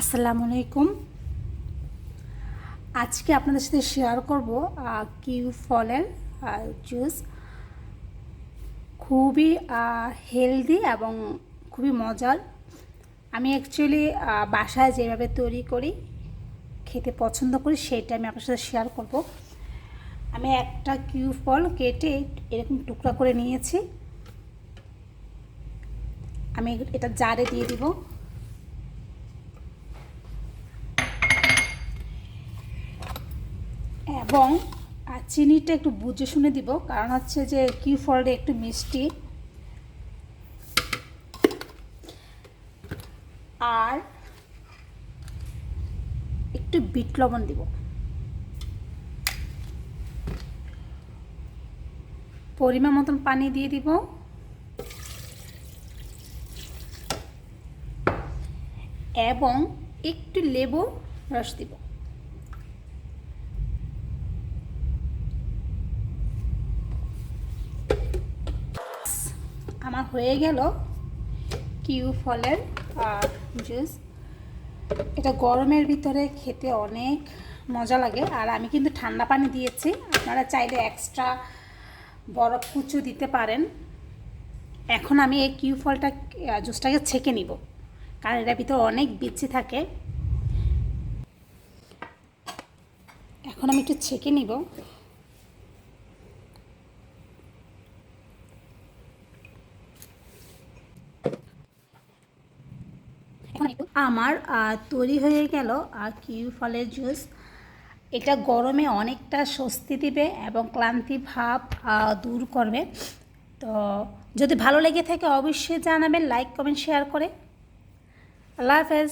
আসসালামু আলাইকুম। আজকে আপনাদের সাথে শেয়ার করব কিউ ফলের জুস খুবই হেলদি এবং খুবই মজার। আমি অ্যাকচুয়ালি বাসায় যেভাবে তৈরি করি, খেতে পছন্দ করি, সেটা আমি আপনার সাথে শেয়ার করব। আমি একটা কিউ ফল কেটে এরকম টুকরা করে নিয়েছি। আমি এটা জারে দিয়ে দিব। এবং আর চিনিটা একটু বুঝে শুনে দিব। কারণ হচ্ছে যে কিউ ফলটা একটু মিষ্টি। আর একটু বিট লবণ দিব। পরিমাণ মতন পানি দিয়ে দিব। এবং একটু লেবু রস দিব। আমার হয়ে গেল কিউ ফলের জুস। এটা গরমের ভিতরে খেতে অনেক মজা লাগে। আর আমি কিন্তু ঠান্ডা পানি দিয়েছি। আপনারা চাইলে এক্সট্রা বরফ কুচু দিতে পারেন। এখন আমি এই কিউ ফলটা জুসটাকে ছেঁকে নিব। কারণ এটার ভিতরে অনেক বিচি থাকে। এখন আমি একটু ছেঁকে নিব। আমার তৈরি হয়ে গেল কিউ ফলের জুস। এটা গরমে অনেকটা স্বস্তি দিবে এবং ক্লান্তি ভাব দূর করবে। তো যদি ভালো লেগে থাকে অবশ্যই জানাবেন, লাইক, কমেন্ট, শেয়ার করে। আল্লাহ হাফেজ।